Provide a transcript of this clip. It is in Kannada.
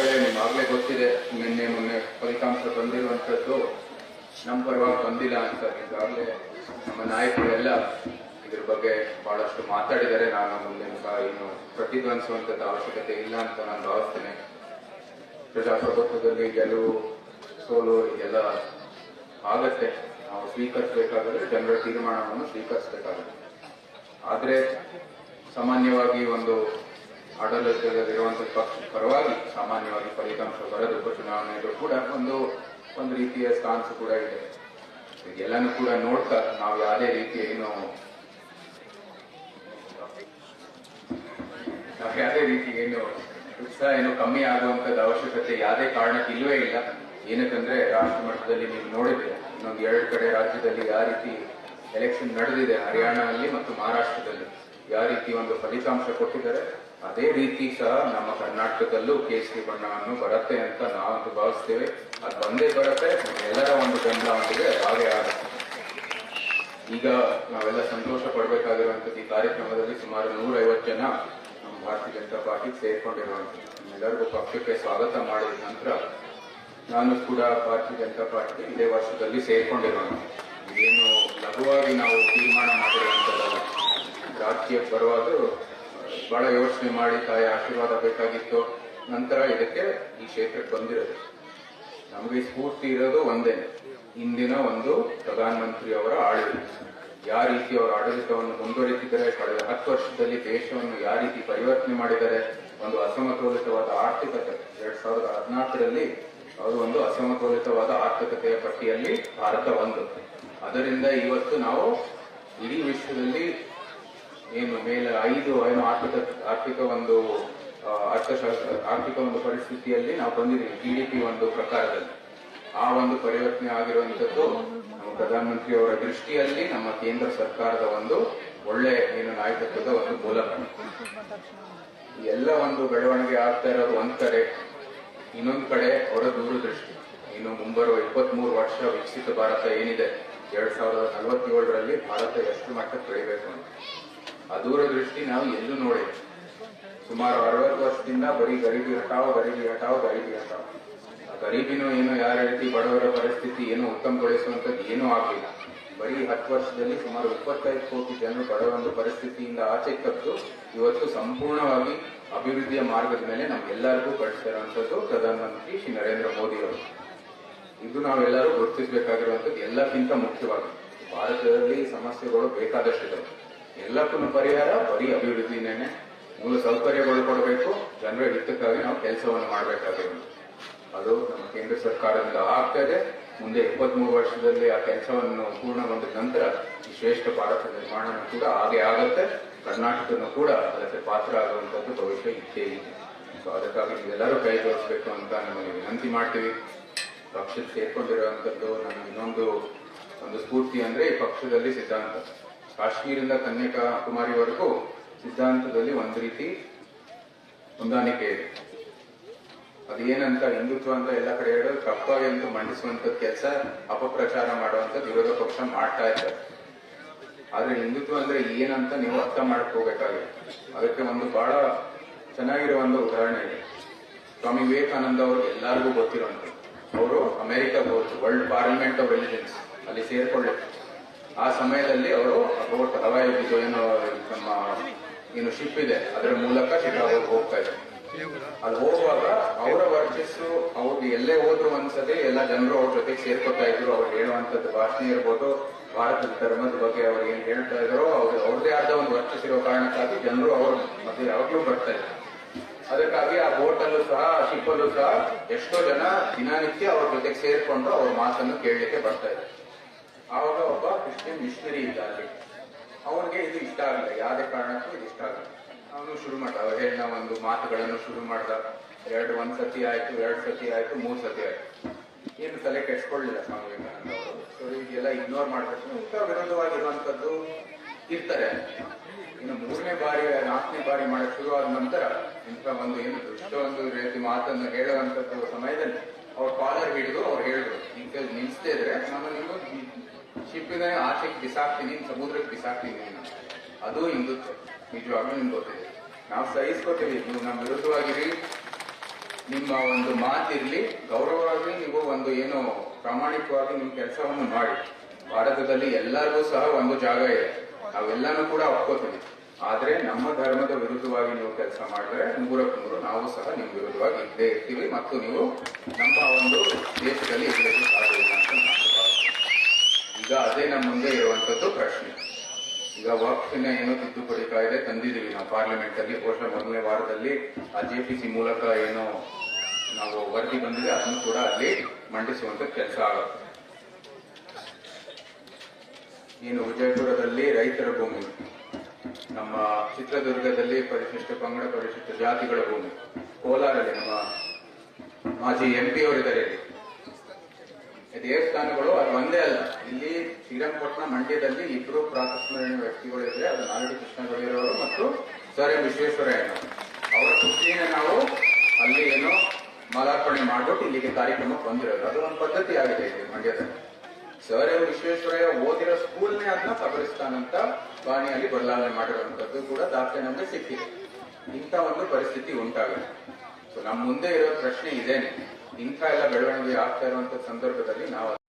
ಮತ್ತುಗಳೇ ನಿಮ್ಗಾಗಲೇ ಗೊತ್ತಿದೆ, ನಿನ್ನೆ ಮೊನ್ನೆ ಫಲಿತಾಂಶ ಬಂದಿರುವಂಥದ್ದು. ನಮ್ಮ ಪರವಾಗಿ ಬಂದಿಲ್ಲ ಅಂತ ಈಗಾಗಲೇ ನಮ್ಮ ನಾಯಕರೆಲ್ಲ ಇದ್ರ ಬಗ್ಗೆ ಬಹಳಷ್ಟು ಮಾತಾಡಿದ್ದಾರೆ. ನಾನು ಮುಂದೆ ಏನು ಪ್ರತಿಧ್ವನಿಸುವಂಥದ್ದು ಅವಶ್ಯಕತೆ ಇಲ್ಲ ಅಂತ ನಾನು ಭಾವಿಸ್ತೇನೆ. ಪ್ರಜಾಪ್ರಭುತ್ವದಲ್ಲಿ ಗೆಲುವು, ಸೋಲು ಇದೆಲ್ಲ ಆಗತ್ತೆ. ನಾವು ಸ್ವೀಕರಿಸಬೇಕಾದ್ರೆ ಜನರ ತೀರ್ಮಾನವನ್ನು ಸ್ವೀಕರಿಸಬೇಕಾಗುತ್ತೆ. ಆದರೆ ಸಾಮಾನ್ಯವಾಗಿ ಒಂದು ಆಡಳಿತದಲ್ಲಿರುವಂತಹ ಪಕ್ಷ ಪರವಾಗಿ ಸಾಮಾನ್ಯವಾಗಿ ಫಲಿತಾಂಶ ಬರೋದು, ಉಪಚುನಾವಣೆಯಲ್ಲೂ ಕೂಡ ಒಂದು ಒಂದು ರೀತಿಯ ಸ್ಟಾನ್ಸ್ ಕೂಡ ಇದೆ. ಇದೆಲ್ಲನೂ ಕೂಡ ನೋಡ್ತಾ ನಾವು ಯಾವುದೇ ರೀತಿಯ ಏನು, ನಾವು ಯಾವುದೇ ರೀತಿ ಏನು ಉತ್ಸಾಹ ಏನು ಕಮ್ಮಿ ಆಗುವಂತದ್ದು ಅವಶ್ಯಕತೆ ಯಾವುದೇ ಕಾರಣಕ್ಕೆ ಇಲ್ಲವೇ ಇಲ್ಲ. ಏನಕ್ಕಂದ್ರೆ ರಾಷ್ಟ್ರ ಮಟ್ಟದಲ್ಲಿ ನೀವು ನೋಡಿದ್ರೆ, ಇನ್ನೊಂದು ಎರಡು ಕಡೆ ರಾಜ್ಯದಲ್ಲಿ ಯಾವ ರೀತಿ ಎಲೆಕ್ಷನ್ ನಡೆದಿದೆ, ಹರಿಯಾಣದಲ್ಲಿ ಮತ್ತು ಮಹಾರಾಷ್ಟ್ರದಲ್ಲಿ. ಯಾವ ರೀತಿ ಒಂದು ಫಲಿತಾಂಶ ಕೊಟ್ಟಿದ್ದಾರೆ, ಅದೇ ರೀತಿ ಸಹ ನಮ್ಮ ಕರ್ನಾಟಕದಲ್ಲೂ ಕೇಸರಿ ಬಣ್ಣವನ್ನು ಬರುತ್ತೆ ಅಂತ ನಾವಂತೂ ಭಾವಿಸ್ತೇವೆ. ಅದು ಬಂದೇ ಬರುತ್ತೆ, ಎಲ್ಲರ ಒಂದು ಬೆಂಬಲವೊಂದಿಗೆ ಹಾಗೆ ಆಗುತ್ತೆ. ಈಗ ನಾವೆಲ್ಲ ಸಂತೋಷ ಪಡಬೇಕಾಗಿರುವಂಥದ್ದು ಈ ಕಾರ್ಯಕ್ರಮದಲ್ಲಿ ಸುಮಾರು ನೂರೈವತ್ತು ಜನ ನಮ್ಮ ಭಾರತೀಯ ಜನತಾ ಪಾರ್ಟಿ ಸೇರ್ಕೊಂಡಿರುವಂಥದ್ದು. ಎಲ್ಲರಿಗೂ ಪಕ್ಷಕ್ಕೆ ಸ್ವಾಗತ ಮಾಡಿದ ನಂತರ ನಾನು ಕೂಡ ಭಾರತೀಯ ಜನತಾ ಪಾರ್ಟಿಗೆ ಇದೇ ವರ್ಷದಲ್ಲಿ ಸೇರ್ಕೊಂಡಿರೋಣ ಏನು ಲಘುವಾಗಿ ನಾವು ತೀರ್ಮಾನ ಮಾಡಿರುವಂಥದ್ದಲ್ಲ ರಾಜಕೀಯಕ್ಕೆ ಬರುವಾಗ ಬಹಳ ಯೋಚನೆ ಮಾಡಿ ತಾಯಿ ಆಶೀರ್ವಾದ ಬೇಕಾಗಿತ್ತು. ನಂತರ ಇದಕ್ಕೆ ಈ ಕ್ಷೇತ್ರಕ್ಕೆ ಬಂದಿರೋದು. ನಮಗೆ ಸ್ಫೂರ್ತಿ ಇರೋದು ಒಂದೇ. ಇಂದಿನ ಒಂದು ಪ್ರಧಾನಮಂತ್ರಿ ಅವರ ಆಡಳಿತ. ಯಾವ ರೀತಿ ಅವರ ಆಡಳಿತವನ್ನು ಮುಂದುವರಿಸಿದ್ದಾರೆ ಕಳೆದ ಹತ್ತು ವರ್ಷದಲ್ಲಿ ದೇಶವನ್ನು ಯಾವ ರೀತಿ ಪರಿವರ್ತನೆ ಮಾಡಿದ್ದಾರೆ ಒಂದು ಅಸಮತೋಲಿತವಾದ ಆರ್ಥಿಕತೆ. ಎರಡ್ ಸಾವಿರದ ಹದಿನಾಲ್ಕರಲ್ಲಿ ಅವರು ಒಂದು ಅಸಮತೋಲಿತವಾದ ಆರ್ಥಿಕತೆಯ ಪಟ್ಟಿಯಲ್ಲಿ ಭಾರತ ಒಂದು. ಅದರಿಂದ ಇವತ್ತು ನಾವು ಇಡೀ ವಿಶ್ವದಲ್ಲಿ ಏನು ಮೇಲೆ ಐದು, ಏನು ಆರ್ಥಿಕ ಆರ್ಥಿಕ ಒಂದು ಅರ್ಥಶಾಸ್ತ್ರ ಆರ್ಥಿಕ ಒಂದು ಪರಿಸ್ಥಿತಿಯಲ್ಲಿ ನಾವು ಬಂದಿದ್ದೀವಿ ಜಿ ಡಿ ಒಂದು ಪ್ರಕಾರದಲ್ಲಿ. ಆ ಒಂದು ಪರಿವರ್ತನೆ ಆಗಿರುವಂತದ್ದು ನಮ್ಮ ಪ್ರಧಾನಮಂತ್ರಿಯವರ ದೃಷ್ಟಿಯಲ್ಲಿ ನಮ್ಮ ಕೇಂದ್ರ ಸರ್ಕಾರದ ಒಂದು ಒಳ್ಳೆ ಏನು ನಾಯಕತ್ವದ ಒಂದು ಮೂಲಕ ಎಲ್ಲ ಒಂದು ಬೆಳವಣಿಗೆ ಆಗ್ತಾ ಇರೋದು ಒಂದ್ ಕಡೆ, ಇನ್ನೊಂದ್ ಕಡೆ ಅವರ ದೂರದೃಷ್ಟಿ. ಇನ್ನು ಮುಂಬರುವ ಇಪ್ಪತ್ತ್ ಮೂರು ವರ್ಷ ವಿಕಸಿತ ಭಾರತ ಏನಿದೆ, ಎರಡ್ ಸಾವಿರದ ನಲವತ್ತೇಳರಲ್ಲಿ ಭಾರತ ಎಷ್ಟು ಮಟ್ಟಕ್ಕೆ ಬೆಳಿಬೇಕು ಅಂತ. ಆ ದೂರದೃಷ್ಟಿ ನಾವು ಎಲ್ಲೂ ನೋಡಿ. ಸುಮಾರು ಅರವತ್ತು ವರ್ಷದಿಂದ ಬರೀ ಗರೀಬಿ ಹಟಾವ್ ಗರೀಬಿ ಹಟಾವ್ ಗರೀಬಿ ಹಟಾವ್ ಆ ಗರೀಬಿನೂ ಏನು ಯಾವ ರೀತಿ ಬಡವರ ಪರಿಸ್ಥಿತಿ ಏನು ಉತ್ತಮಗೊಳಿಸುವಂಥದ್ದು ಏನೂ ಆಗಲಿಲ್ಲ. ಬರೀ ಹತ್ತು ವರ್ಷದಲ್ಲಿ ಸುಮಾರು ಇಪ್ಪತ್ತೈದು ಕೋಟಿ ಜನರು ಬಡವ ಒಂದು ಪರಿಸ್ಥಿತಿಯಿಂದ ಆಚೆ ತಪ್ಪು ಇವತ್ತು ಸಂಪೂರ್ಣವಾಗಿ ಅಭಿವೃದ್ಧಿಯ ಮಾರ್ಗದ ಮೇಲೆ ನಮ್ಗೆಲ್ಲರಿಗೂ ಕಳಿಸ್ತಾ ಇರುವಂತದ್ದು ಪ್ರಧಾನಮಂತ್ರಿ ಶ್ರೀ ನರೇಂದ್ರ ಮೋದಿ ಅವರು. ಇದು ನಾವೆಲ್ಲರೂ ಗುರುತಿಸಬೇಕಾಗಿರುವಂತದ್ದು ಎಲ್ಲಕ್ಕಿಂತ ಮುಖ್ಯವಾಗಿ. ಭಾರತದಲ್ಲಿ ಸಮಸ್ಯೆಗಳು ಬೇಕಾದಷ್ಟಿದೆ ಎಲ್ಲಕ್ಕೂ ಪರಿಹಾರ, ಬರೀ ಅಭಿವೃದ್ಧಿನೇನೆ ಮೂಲ ಸೌಕರ್ಯಗಳು ಕೊಡಬೇಕು. ಜನರ ಹಿತಕ್ಕಾಗಿ ನಾವು ಕೆಲಸವನ್ನು ಮಾಡಬೇಕಾಗಿರೋದು ಅದು ನಮ್ಮ ಕೇಂದ್ರ ಸರ್ಕಾರದಿಂದ ಆಗ್ತದೆ. ಮುಂದೆ ಇಪ್ಪತ್ಮೂರು ವರ್ಷದಲ್ಲಿ ಆ ಕೆಲಸವನ್ನು ಪೂರ್ಣಗೊಂಡ ನಂತರ ಈ ಶ್ರೇಷ್ಠ ಭಾರತ ನಿರ್ಮಾಣ ಕೂಡ ಹಾಗೆ ಆಗತ್ತೆ. ಕರ್ನಾಟಕನೂ ಕೂಡ ಅದಕ್ಕೆ ಪಾತ್ರ ಆಗುವಂತದ್ದು ಭವಿಷ್ಯ ಇದ್ದೇ ಇದೆ. ಸೊ ಅದಕ್ಕಾಗಿ ನೀವೆಲ್ಲರೂ ಕೈ ಜೋಡಿಸಬೇಕು ಅಂತ ನಮಗೆ ವಿನಂತಿ ಮಾಡ್ತೀವಿ. ಪಕ್ಷಕ್ಕೆ ಸೇರ್ಕೊಂಡಿರುವಂತದ್ದು ನಮ್ಗೆ ಇನ್ನೊಂದು, ಒಂದು ಸ್ಫೂರ್ತಿ ಅಂದ್ರೆ ಈ ಪಕ್ಷದಲ್ಲಿ ಸಿದ್ಧಾಂತ. ಕಾಶ್ಮೀರಿಂದ ಕನ್ಯಾಕುಮಾರಿವರೆಗೂ ಸಿದ್ಧಾಂತದಲ್ಲಿ ಒಂದು ರೀತಿ ಹೊಂದಾಣಿಕೆ ಇದೆ. ಅದೇನಂತ ಹಿಂದುತ್ವ ಅಂತ ಎಲ್ಲ ಕಡೆ ಹೇಳೋದು ತಪ್ಪಾಗಿ ಅಂತ ಮಂಡಿಸುವಂತ ಕೆಲಸ, ಅಪಪ್ರಚಾರ ಮಾಡುವಂತದ್ದು ವಿರೋಧ ಪಕ್ಷ ಮಾಡ್ತಾ ಇದ್ದಾರೆ. ಆದ್ರೆ ಹಿಂದುತ್ವ ಅಂದ್ರೆ ಏನಂತ ನೀವು ಅರ್ಥ ಮಾಡ್ಕೋಬೇಕಾಗಿದೆ ಅದಕ್ಕೆ ಒಂದು ಬಹಳ ಚೆನ್ನಾಗಿರೋ ಒಂದು ಉದಾಹರಣೆ ಇದೆ. ಸ್ವಾಮಿ ವಿವೇಕಾನಂದ ಅವರು ಎಲ್ಲರಿಗೂ ಗೊತ್ತಿರುವಂತ ಅವರು ಅಮೆರಿಕ ಹೋದ್ರು ವರ್ಲ್ಡ್ ಪಾರ್ಲಿಮೆಂಟ್ ಆಫ್ ರಿಲಿಜನ್ಸ್ ಅಲ್ಲಿ ಸೇರ್ಕೊಳ್ಳಿದ್ರು ಆ ಸಮಯದಲ್ಲಿ ಅವರು ಬೋಟ್ ಹವಾಯಿ ಏನು ನಮ್ಮ ಏನು ಶಿಪ್ ಇದೆ, ಅದರ ಮೂಲಕ ಶಿಕಾಗೋಗೆ ಹೋಗ್ತಾ ಇದೆ ಅಲ್ಲಿ ಹೋಗುವಾಗ ಅವರ ವರ್ಚಸ್ಸು, ಅವ್ರು ಎಲ್ಲೇ ಹೋದ್ರು ಒಂದ್ಸತಿ ಎಲ್ಲ ಜನರು ಅವ್ರ ಜೊತೆಗೆ ಸೇರ್ಕೊತಾ ಇದ್ರು, ಅವ್ರು ಹೇಳುವಂತದ್ದು ಭಾಷಣ ಇರ್ಬೋದು, ಭಾರತದ ಧರ್ಮದ ಬಗ್ಗೆ ಅವ್ರು ಏನ್ ಹೇಳ್ತಾ ಇದ್ರು, ಅವ್ರು ಅವ್ರದೇ ಆದ ಒಂದು ವರ್ಚಸ್ಸಿರೋ ಕಾರಣಕ್ಕಾಗಿ ಜನರು ಅವ್ರ ಮತ್ತೆ ಯಾವಾಗ್ಲೂ ಬರ್ತಾ ಇದ್ರು. ಅದಕ್ಕಾಗಿ ಆ ಬೋಟ್ ಅಲ್ಲೂ ಸಹ ಶಿಪ್ ಅಲ್ಲೂ ಸಹ ಎಷ್ಟೋ ಜನ ದಿನನಿತ್ಯ ಅವ್ರ ಜೊತೆಗೆ ಸೇರ್ಕೊಂಡು ಅವ್ರ ಮಾತನ್ನು ಕೇಳಲಿಕ್ಕೆ ಬರ್ತಾ ಇದ್ದಾರೆ ಆವಾಗ ಒಬ್ಬ ಕ್ರಿಶ್ಚಿಯನ್ ಮಿಷನರಿ ಇದ್ದ ಅಲ್ಲಿ ಅವನಿಗೆ ಇದು ಇಷ್ಟ ಆಗಲ್ಲ. ಯಾವುದೇ ಕಾರಣಕ್ಕೂ ಇದು ಇಷ್ಟ ಆಗಲ್ಲ. ಅವನು ಶುರು ಮಾಡ್ದ. ಅವ್ರು ಹೇಳಿದ ಒಂದು ಮಾತುಗಳನ್ನು ಶುರು ಮಾಡ್ದ. ಎರಡು ಒಂದ್ ಸತಿ ಆಯ್ತು, ಎರಡು ಸತಿ ಆಯ್ತು, ಮೂರ್ ಸತಿ ಆಯ್ತು. ಏನು ತಲೆ ಕೆಡ್ಸ್ಕೊಳ್ಳಿಲ್ಲ ಸ್ವಾಮಿ ವಿವೇಕಾನಂದ ಸೊ ಇದೆಲ್ಲ ಇಗ್ನೋರ್ ಮಾಡ್ಬೇಕು ಇಂಥ ವಿರೋಧವಾಗಿರುವಂತದ್ದು ಇರ್ತಾರೆ. ಇನ್ನು ಮೂರನೇ ಬಾರಿ, ನಾಲ್ಕನೇ ಬಾರಿ ಮಾಡಕ್ ಶುರು ಆದ ನಂತರ ಇಂಥ ಒಂದು ಏನು ಇಷ್ಟೊಂದು ರೀತಿ ಮಾತನ್ನು ಹೇಳುವಂತದ್ದು ಸಮಯದಲ್ಲಿ ಅವ್ರ ಕಾಲರ್ ಹಿಡಿದು ಅವ್ರು ಹೇಳಿದ್ರು ಇಂಥ ನಿಲ್ಸದೇ ಇದ್ರೆ ನಾನು ನೀವು ಶಿಪ್ಪಿನ ಆಚೆಗೆ ಬಿಸಾಕ್ತೀನಿ ಸಮುದ್ರಕ್ಕೆ ಬಿಸಾಕ್ತೀನಿ. ಅದು ಹಿಂದುತ್ವ. ನಿಜವಾಗ್ಲೂ ನಿಮ್ಗೆ ಗೊತ್ತಿದೆ ನಾವು ಸಹಿಸ್ಕೋತೀವಿ. ನೀವು ನಮ್ಮ ವಿರುದ್ಧವಾಗಿರಿ. ನಿಮ್ಮ ಒಂದು ಮಾತಿರಲಿ ಗೌರವವಾಗಿ ನೀವು ಒಂದು ಏನು ಪ್ರಾಮಾಣಿಕವಾಗಿ ನಿಮ್ಮ ಕೆಲಸವನ್ನು ಮಾಡಿ. ಭಾರತದಲ್ಲಿ ಎಲ್ಲರಿಗೂ ಸಹ ಒಂದು ಜಾಗ ಇದೆ. ನಾವೆಲ್ಲನೂ ಕೂಡ ಒಪ್ಕೋತೀವಿ. ಆದ್ರೆ ನಮ್ಮ ಧರ್ಮದ ವಿರುದ್ಧವಾಗಿ ನೀವು ಕೆಲಸ ಮಾಡಿದ್ರೆ ನೂರಕ್ಕೆ ನೂರು ನಾವು ಸಹ ನಿಮ್ಮ ವಿರುದ್ಧವಾಗಿ ಇದ್ದೇ ಇರ್ತೀವಿ. ಮತ್ತು ನೀವು ನಮ್ಮ ಒಂದು ದೇಶದಲ್ಲಿ ಇರಲಿಕ್ಕೆ ಸಾಧ್ಯ ಇಲ್ಲ ಅಂತ ನಾನು ಭಾವಿಸ್ತೀನಿ. ಈಗ ಅದೇ ನಮ್ಮ ಮುಂದೆ ಇರುವಂತದ್ದು ಪ್ರಶ್ನೆ. ಈಗ ವಾಕ್ಸಿನ ಏನೋ ತಿದ್ದುಪಡಿ ಕಾಯ್ದೆ ತಂದಿದ್ದೀವಿ ನಾವು ಪಾರ್ಲಿಮೆಂಟ್ ಅಲ್ಲಿ ಬಹುಶಃ ಮೊದಲನೇ ವಾರದಲ್ಲಿ ಆ ಜೆಪಿಸಿ ಮೂಲಕ ಏನೋ ನಾವು ವರದಿ ಬಂದಿದೆ, ಅದನ್ನು ಕೂಡ ಅಲ್ಲಿ ಮಂಡಿಸುವಂತ ಕೆಲಸ ಆಗುತ್ತೆ. ಏನು ವಿಜಯಪುರದಲ್ಲಿ ರೈತರ ಭೂಮಿ, ನಮ್ಮ ಚಿತ್ರದುರ್ಗದಲ್ಲಿ ಪರಿಶಿಷ್ಟ ಪಂಗಡ, ಪರಿಶಿಷ್ಟ ಜಾತಿಗಳ ಭೂಮಿ, ಕೋಲಾರಲ್ಲಿ ನಮ್ಮ ಮಾಜಿ ಎಂ ಪಿ ಅವರಿದ್ದಾರೆ ಇಲ್ಲಿ. ದೇವಸ್ಥಾನಗಳು ಅದು ಒಂದೇ ಅಲ್ಲ. ಇಲ್ಲಿ ಶ್ರೀರಂಗಪಟ್ಟಣ ಮಂಡ್ಯದಲ್ಲಿ ಇಬ್ಬರು ಪ್ರಾತಸ್ಮರಣೀಯ ವ್ಯಕ್ತಿಗಳು ಇದ್ರೆ ಅದು ನಾಲ್ಕು ಕೃಷ್ಣಗಳಿರೋರು ಮತ್ತು ಸರ್ ಎಂ ವಿಶ್ವೇಶ್ವರಯ್ಯನವರು. ಅವರ ಖುಷಿನ ನಾವು ಅಲ್ಲಿ ಏನೋ ಮಾಲಾರ್ಪಣೆ ಮಾಡ್ಬಿಟ್ಟು ಇಲ್ಲಿಗೆ ಕಾರ್ಯಕ್ರಮಕ್ಕೆ ಬಂದಿರೋದು. ಅದು ಒಂದು ಪದ್ಧತಿ ಆಗಿದೆ ಇಲ್ಲಿ ಮಂಡ್ಯದಲ್ಲಿ. ಸರ್ ಎಂ ವಿಶ್ವೇಶ್ವರಯ್ಯ ಓದಿರೋ ಸ್ಕೂಲ್ನೇ ಅದನ್ನ ಕಬರಿಸ್ತಾನ್ ಅಂತ ಬಾಣಿಯಲ್ಲಿ ಬದಲಾವಣೆ ಮಾಡಿರುವಂತದ್ದು ಕೂಡ ದಾಖಲೆ ನಮಗೆ ಸಿಕ್ಕಿದೆ. ಇಂಥ ಒಂದು ಪರಿಸ್ಥಿತಿ ಉಂಟಾಗುತ್ತೆ. ಸೊ ನಮ್ಮ ಮುಂದೆ ಇರೋ ಪ್ರಶ್ನೆ ಇದೇನೆ. ಇಂಥ ಎಲ್ಲ ಬೆಳವಣಿಗೆ ಆಗ್ತಾ ಇರುವಂತ ಸಂದರ್ಭದಲ್ಲಿ ನಾವು